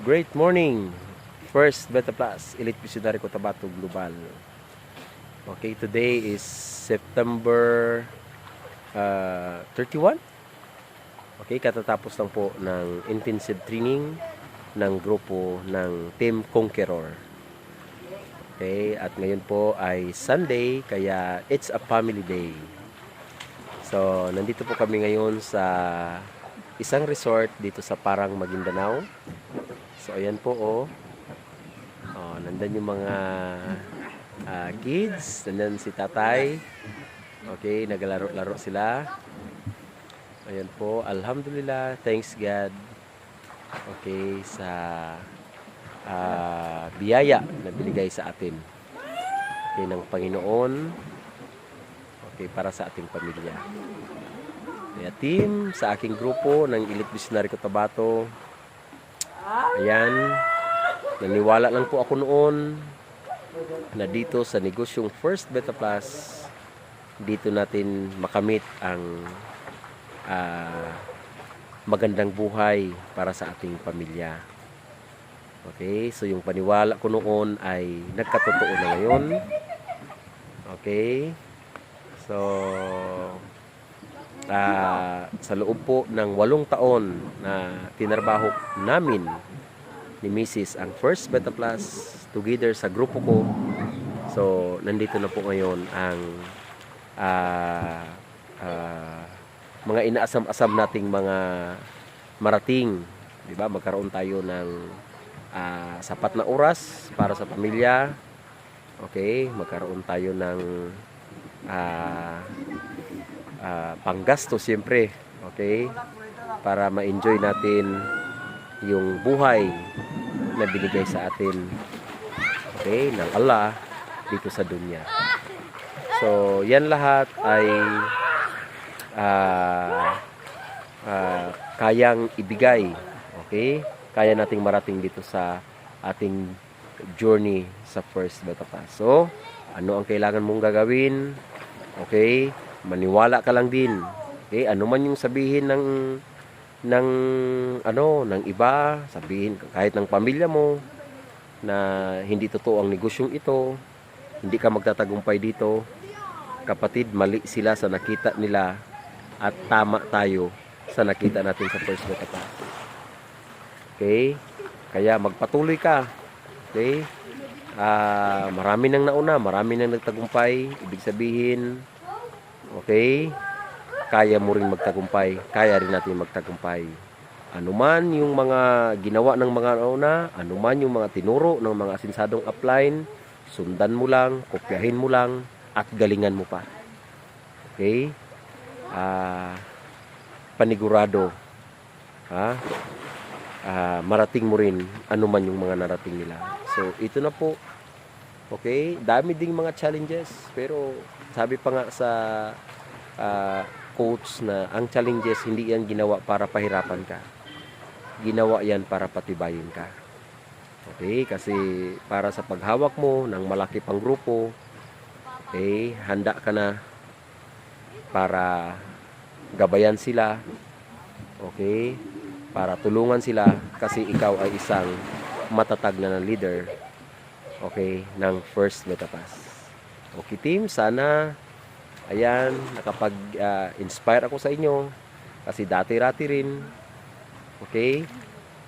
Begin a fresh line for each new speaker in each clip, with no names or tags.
Great morning! First Beta Plus, Elite Visionary Cotabato Global. Okay, today is September uh, 31. Okay, katatapos lang po ng intensive training ng grupo ng Team Conqueror. Okay, at ngayon po ay Sunday, kaya it's a family day. So, nandito po kami ngayon sa isang resort dito sa Parang Maguindanao. So, ayan po, oh. Oh, nandun yung mga ah, kids. Nandun si tatay. Okay, naglaro-laro sila. Ayan po, alhamdulillah, thanks God. Okay, sa ah, biyaya na binigay sa atin. Okay, ng Panginoon. Okay, para sa ating pamilya. Kaya team sa aking grupo ng Elite Visionary Cotabato. Ayan. Naniwala lang po ako noon na dito sa negosyong First Beta Plus, dito natin makamit ang ah, magandang buhay para sa ating pamilya. Okay, so yung paniwala ko noon ay nagkatotoo na ngayon. Okay. So, ah, sa loob po ng walong taon na tinarbaho namin ni Mrs. ang First Beta Plus together sa grupo ko. So, nandito na po ngayon ang ah, ah, mga inaasam-asam nating mga marating. Di ba? Magkaroon tayo ng ah, sapat na oras para sa pamilya. Okay? Magkaroon tayo ng ah, ah, panggasto siyempre. Okay? Para ma-enjoy natin yung buhay na binigay sa atin okay, ng Allah dito sa dunya. So, yan lahat ay ah, ah, kayang ibigay. Okay? Kaya nating marating dito sa ating journey sa First Beta Pass. So, ano ang kailangan mong gagawin? Okay? Maniwala ka lang din. Okay? Ano man yung sabihin ng ng ano ng iba sabihin kahit ng pamilya mo na hindi totoo ang negosyong ito hindi ka magtatagumpay dito. Kapatid mali sila sa nakita nila at tama tayo sa nakita natin sa first beta pass okay? Kaya magpatuloy ka. Okay? Ah, marami nang nauna marami nang nagtagumpay. Ibig sabihin okay kaya mo rin magtagumpay, kaya rin natin magtagumpay. Anuman yung mga ginawa ng mga nauna, anuman yung mga tinuro ng mga asinsadong upline, sundan mo lang, kopyahin mo lang, at galingan mo pa. Okay? Ah, panigurado. Ha? Ah, marating mo rin anuman yung mga narating nila. So, ito na po. Okay? Dami ding mga challenges, pero sabi pa nga sa ah, quotes na ang challenges hindi yan ginawa para pahirapan ka. Ginawa yan para patibayin ka. Okay? Kasi para sa paghawak mo ng malaki pang grupo, okay, handa ka na para gabayan sila. Okay? Para tulungan sila kasi ikaw ay isang matatag na leader. Okay? Ng First Metapass. Okay team, sana Ayan, nakapag-inspire ako sa inyo. Kasi dati-rati rin. Okay?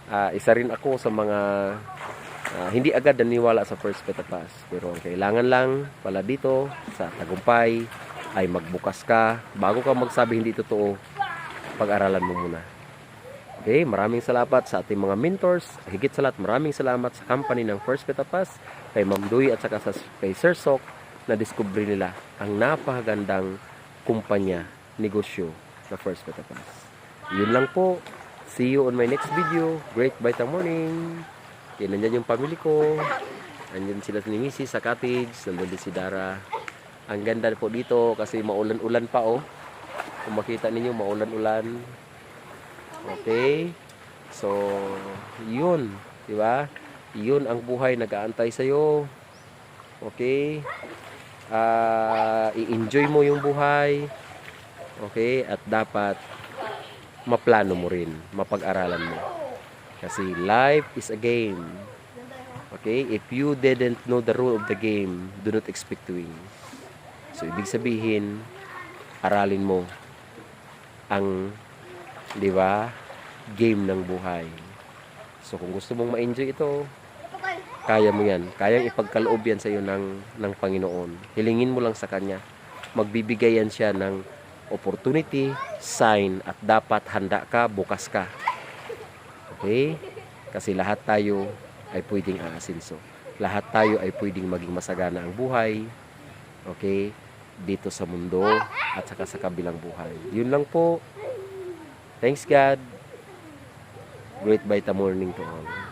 Ah, isa rin ako sa mga ah, hindi agad naniwala sa First Beta Pass. Pero ang kailangan lang pala dito sa tagumpay ay magbukas ka. Bago ka magsabi hindi totoo, pag-aralan mo muna. Okay, maraming salamat sa ating mga mentors. Higit sa lahat, maraming salamat sa company ng First Beta Pass, kay Ma'am Dui at saka sa kay Sir Sok na discovery nila ang napakagandang kumpanya, negosyo na First Beta Pass. Yun lang po. See you on my next video. Great Bita Morning. Okay, nandyan yung family ko. Nandyan sila ni Missy sa cottage. Nandun din si Dara. Ang ganda po dito kasi maulan-ulan pa oh. Kung makita ninyo, maulan-ulan. Okay? So, yun. Di ba? Yun ang buhay nag-aantay sa'yo. Okay? ah i-enjoy mo yung buhay. Okay? At dapat maplano mo rin, mapag-aralan mo. Kasi life is a game. Okay? If you didn't know the rule of the game, do not expect to win. So, ibig sabihin, aralin mo ang, di ba, game ng buhay. So, kung gusto mong ma-enjoy ito, kaya mo yan. Kayang ipagkaloob yan sa iyo ng, ng Panginoon. Hilingin mo lang sa Kanya. Magbibigay yan siya ng opportunity, sign, at dapat handa ka, bukas ka. Okay? Kasi lahat tayo ay pwedeng aasinso. Lahat tayo ay pwedeng maging masagana ang buhay. Okay? Dito sa mundo at saka sa kabilang buhay. Yun lang po. Thanks God. Great Baita morning to all.